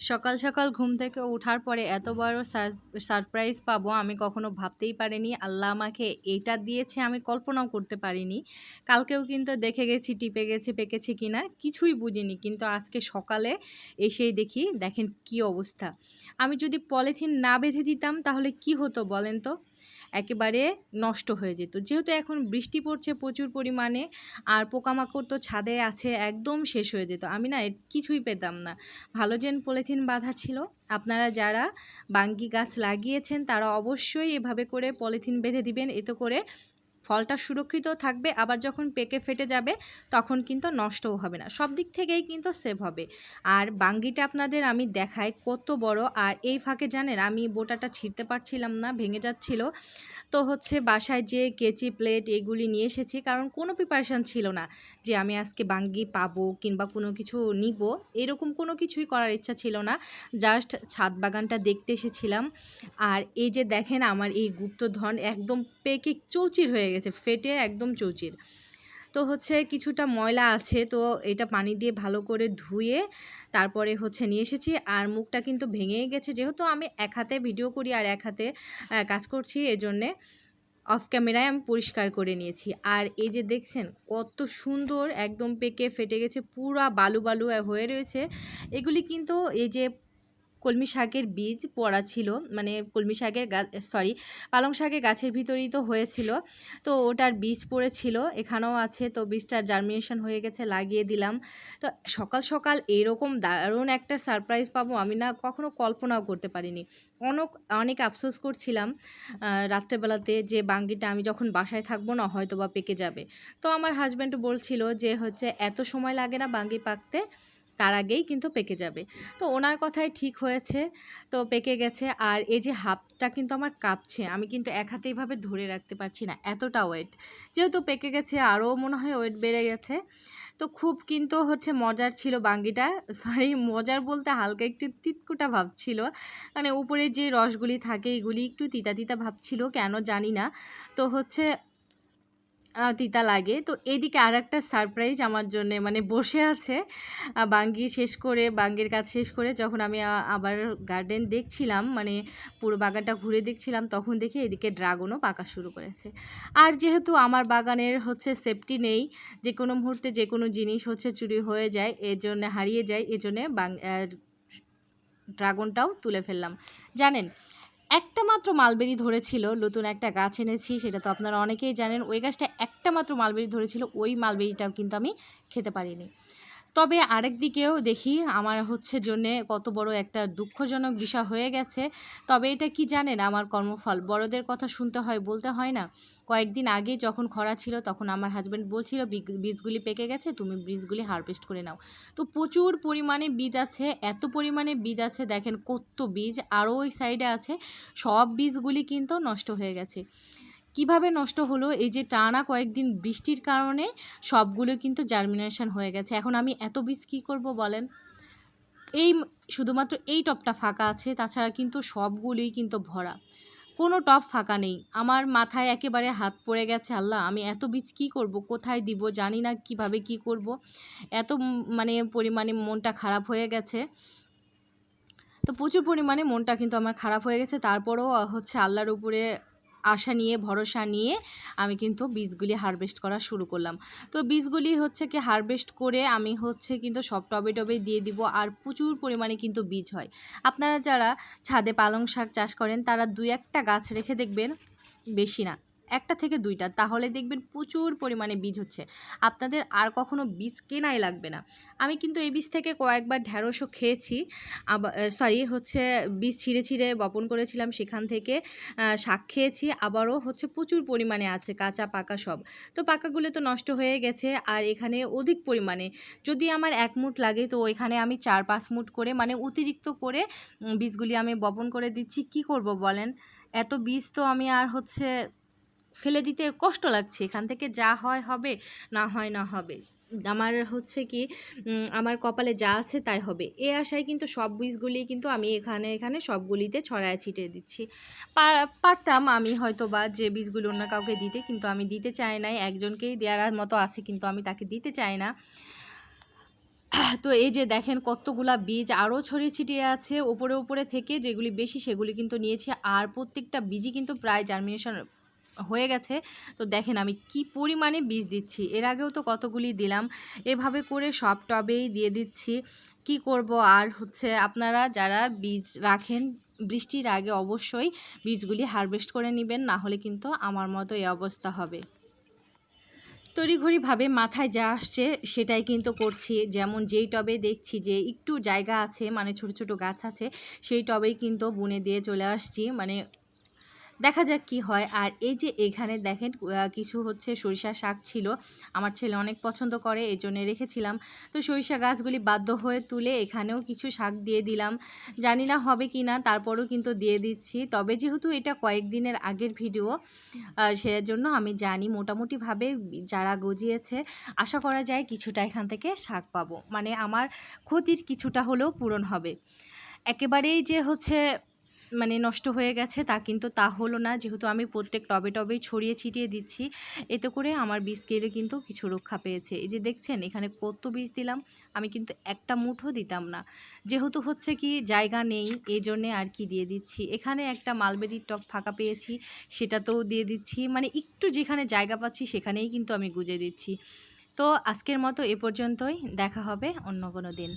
সকাল সকাল ঘুম থেকে ওঠার পরে এত বড় সারপ্রাইজ পাবো আমি কখনো ভাবতেই পারিনি। আল্লাহ আমাকে এটা দিয়েছে আমি কল্পনাও করতে পারিনি। কালকেও কিন্তু দেখে গেছি, টিপে গেছে, পেকেছে কিনা কিছুই বুঝিনি। কিন্তু আজকে সকালে এসেই দেখি, দেখেন কি অবস্থা। আমি যদি পলিথিন না বেঁধে দিতাম তাহলে কি হতো বলেন তো? একেবারে নষ্ট হয়ে যেত। যেহেতু এখন বৃষ্টি পড়ছে প্রচুর পরিমাণে, আর পোকামাকড় তো ছাদে আছে, একদম শেষ হয়ে যেত। আমি না কিছুই পেতাম না। ভালো যেন পলিথিন বাঁধা ছিল। আপনারা যারা বাঙ্গি গাছ লাগিয়েছেন, তারা অবশ্যই এভাবে করে পলিথিন বেঁধে দিবেন। এতে করে ফলটা সুরক্ষিত থাকবে, আবার যখন পেকে ফেটে যাবে তখন কিন্তু নষ্টও হবে না। সব দিক থেকেই কিন্তু সেভ হবে। আর বাঙ্গিটা আপনাদের আমি দেখাই কত বড়। আর এই ফাঁকে জানেন আমি বোটাটা ছিঁড়তে পারছিলাম না, ভেঙে যাচ্ছিল। তো হচ্ছে বাসায় যে কেচি প্লেট এগুলি নিয়ে এসেছি, কারণ কোনো প্রিপারেশান ছিল না যে আমি আজকে বাঙ্গি পাবো কিংবা কোনো কিছু নিব। এরকম কোনো কিছুই করার ইচ্ছা ছিল না। জাস্ট ছাদ বাগানটা দেখতে এসেছিলাম। আর এই যে দেখেন আমার এই গুপ্তধন একদম পেকে চৌচির হয়ে গেছে, ফেটে একদম চৌচির। তো হচ্ছে কিছুটা ময়লা আছে, তো এটা পানি দিয়ে ভালো করে ধুয়ে তারপরে হচ্ছে নিয়ে এসেছি। আর মুখটা কিন্তু ভেঙেই গেছে, যেহেতু আমি এক হাতে ভিডিও করি আর এক হাতে কাজ করছি, এজন্যে অফ ক্যামেরায় আমি পরিষ্কার করে নিয়েছি। আর এই যে দেখছেন, কত সুন্দর একদম পেকে ফেটে গেছে, পুরা বালু বালু হয়ে রয়েছে। এগুলি কিন্তু এই যে কলমি শাকের বীজ পড়া ছিল মানে কলমি শাকের গাছ সরি পালং শাকের গাছের ভিতরেই তো হয়েছিল। তো ওটার বীজ পড়েছিল, এখানেও আছে। তো বীজটার জার্মিনেশন হয়ে গেছে, লাগিয়ে দিলাম। তো সকাল সকাল এরকম দারুণ একটা সারপ্রাইজ পাবো আমি না কখনো কল্পনাও করতে পারিনি। অনেক অনেক আফসোস করছিলাম রাত্রেবেলাতে যে বাঙ্গিটা আমি যখন বাসায় থাকব না হয়তো বা পেকে যাবে। তো আমার হাজব্যান্ড বলছিল যে হচ্ছে এত সময় লাগে না বাঙ্গি পাকতে তার আগেই কিন্তু পেকে যাবে। তো ওনার কথাই ঠিক হয়েছে, তো পেকে গেছে। আর এই যে হাতটা কিন্তু আমার কাঁপছে, আমি কিন্তু এক হাতে এইভাবে ধরে রাখতে পারছি না, এতটা ওয়েট যেহেতু পেকে গেছে আরও মনে হয় ওয়েট বেড়ে গেছে। তো খুব কিন্তু হচ্ছে মজার ছিল বাঙ্গিটা। সরি মজার বলতে হালকা একটু তিতকুটা ভাব ছিল। মানে উপরে যে রসগুলি থাকে, এগুলি একটু তিতা তিতা ভাব ছিল, কেন জানি না। তো হচ্ছে তিতা লাগে। তো এদিকে আর একটা সারপ্রাইজ আমার জন্য মানে বসে আছে। বাঙ্গি শেষ করে, বাঙ্গির কাজ শেষ করে যখন আমি আবার গার্ডেন দেখছিলাম মানে পুরো বাগানটা ঘুরে দেখছিলাম, তখন দেখি এদিকে ড্রাগনও পাকা শুরু করেছে। আর যেহেতু আমার বাগানের হচ্ছে সেফটি নেই যে কোনো মুহূর্তে যে কোনো জিনিস হচ্ছে চুরি হয়ে যায়, এর জন্য হারিয়ে যায় এজন্যে বাং ড্রাগনটাও তুলে ফেললাম। জানেন একটা মাত্র মালবেরি ধরেছিল, নতুন একটা গাছ এনেছি, সেটা তো আপনারা অনেকেই জানেন। ওই গাছটা একটা মাত্র মালবেরি ধরেছিল, ওই মালবেরিটাও কিন্তু আমি খেতে পারিনি। তবে আরেক দিকেও দেখি আমার হচ্ছে জন্যে কত বড় একটা দুঃখজনক বিষয় হয়ে গেছে। তবে এটা কি জানেন? আমার কর্মফল। বড়দের কথা শুনতে হয়, বলতে হয় না। কয়েকদিন আগে যখন খরা ছিল, তখন আমার হাজব্যান্ড বলছিল বীজগুলি পেকে গেছে, তুমি বীজগুলি হারভেস্ট করে নাও। তো প্রচুর পরিমাণে বীজ আছে, এত পরিমাণে বীজ আছে, দেখেন কত বীজ। আরও ওই সাইডে আছে, সব বীজগুলি কিন্তু নষ্ট হয়ে গেছে। কীভাবে নষ্ট হলো? এই যে টানা কয়েকদিন বৃষ্টির কারণে সবগুলো কিন্তু জার্মিনেশন হয়ে গেছে। এখন আমি এত বীজ কী করব বলেন? এই শুধুমাত্র এই টপটা ফাঁকা আছে, তাছাড়া কিন্তু সবগুলোই কিন্তু ভরা। কোনো টপ ফাঁকা নেই। আমার মাথায় একেবারে হাত পড়ে গেছে, আল্লাহ, আমি এত বীজ কী করব? কোথায় দিব? জানি না কীভাবে কি করব। এত মানে পরিমাণে মনটা খারাপ হয়ে গেছে। তো প্রচুর পরিমাণে মনটা কিন্তু আমার খারাপ হয়ে গেছে। তারপরও হচ্ছে আল্লাহর উপরে আশা নিয়ে, ভরসা নিয়ে আমি কিন্তু বীজগুলি হারভেস্ট করা শুরু করলাম। তো বীজগুলি হচ্ছে কি হারভেস্ট করে আমি হচ্ছে কিন্তু সব টবে টবে দিয়ে দিব আর প্রচুর পরিমাণে কিন্তু বীজ হয়। আপনারা যারা ছাদে পালং শাক চাষ করেন, তারা দু একটা গাছ রেখে দেখবেন বেশি না। একটা থেকে দুইটা, তাহলে দেখবেন প্রচুর পরিমাণে বীজ হচ্ছে। আপনাদের আর কখনো বীজ কেনাই লাগবে না। আমি কিন্তু এই বীজ থেকে কয়েকবার ঢ্যাঁড়সও খেয়েছি। আবার সরি হচ্ছে বীজ ছিঁড়ে ছিঁড়ে বপন করেছিলাম সেখান থেকে শাক খেয়েছি। আবারও হচ্ছে প্রচুর পরিমাণে আছে, কাঁচা, পাকা সব। তো পাকাগুলো তো নষ্ট হয়ে গেছে আর এখানে অধিক পরিমাণে। যদি আমার এক মুঠ লাগে তো এখানে আমি চার, পাঁচ মুঠ করে মানে অতিরিক্ত করে বীজগুলি আমি বপন করে দিচ্ছি। কি করব বলেন? এত বীজ তো আমি আর হচ্ছে ফেলে দিতে কষ্ট লাগছে। এখান থেকে যা হয় হবে, না হয় না হবে। আমার হচ্ছে কি আমার কপালে যা আছে তাই হবে। এ আশায় কিন্তু সব বীজগুলি কিন্তু আমি এখানে এখানে সবগুলিতে ছড়ায় ছিটিয়ে দিচ্ছি। পারতাম আমি হয়তো বা যে বীজগুলো অন্য কাউকে দিতে, কিন্তু আমি দিতে চাই নাই। একজনকেই দেওয়ার মতো আছে, কিন্তু আমি তাকে দিতে চাই না। তো এই যে দেখেন কতগুলা বীজ আরও ছড়িয়ে ছিটিয়ে আছে। ওপরে ওপরে থেকে যেগুলি বেশি, সেগুলি কিন্তু নিয়েছি। আর প্রত্যেকটা বীজই কিন্তু প্রায় জার্মিনেশন হয়ে গেছে। তো দেখেন আমি কি পরিমাণে বীজ দিচ্ছি, এর আগেও তো কতগুলি দিলাম, এভাবে করে সব টবেই দিয়ে দিচ্ছি। কি করব? আর হচ্ছে আপনারা যারা বীজ রাখেন, বৃষ্টির আগে অবশ্যই বীজগুলি হারভেস্ট করে নেবেন, না হলে কিন্তু আমার মতো এই অবস্থা হবে। তড়িঘড়িভাবে মাথায় যা আসছে সেটাই কিন্তু করছি। যেমন যেই টবে দেখছি যে একটু জায়গা আছে মানে ছোট ছোট গাছ আছে, সেই টবেই কিন্তু বুনে দিয়ে চলে আসছি। মানে দেখা যাক কি হয়। আর এই যে এখানে দেখেন কিছু হচ্ছে সরিষা শাক ছিল। আমার ছেলে অনেক পছন্দ করে এই জন্য রেখেছিলাম। তো সরিষা গাছগুলি বাধ্য হয়ে তুলে এখানেও কিছু শাক দিয়ে দিলাম। জানি না হবে কি না, তারপরেও কিন্তু দিয়ে দিচ্ছি। তবে যেহেতু এটা কয়েকদিনের আগের ভিডিও সেজন্য আমি জানি মোটামুটিভাবে যারা গজিয়েছে, আশা করা যায় কিছুটা এখান থেকে শাক পাবো। মানে আমার ক্ষতির কিছুটা হলেও পূরণ হবে। একেবারেই যে হচ্ছে মানে নষ্ট হয়ে গেছে, তা কিন্তু তা হলো না। যেহেতু আমি প্রত্যেক টবে টবেই ছড়িয়ে ছিটিয়ে দিচ্ছি, এতে করে আমার বীজ কেড়ে কিন্তু কিছু রক্ষা পেয়েছে। এই যে দেখছেন, এখানে কত বীজ দিলাম, আমি কিন্তু একটা মুঠো দিতাম না। যেহেতু হচ্ছে কি জায়গা নেই এই জন্যে আর কি দিয়ে দিচ্ছি। এখানে একটা মালবেরির টব ফাঁকা পেয়েছি সেটা সেটাতেও দিয়ে দিচ্ছি। মানে একটু যেখানে জায়গা পাচ্ছি, সেখানেই কিন্তু আমি গুজে দিচ্ছি। তো আজকের মতো এ পর্যন্তই, দেখা হবে অন্য কোনো দিন।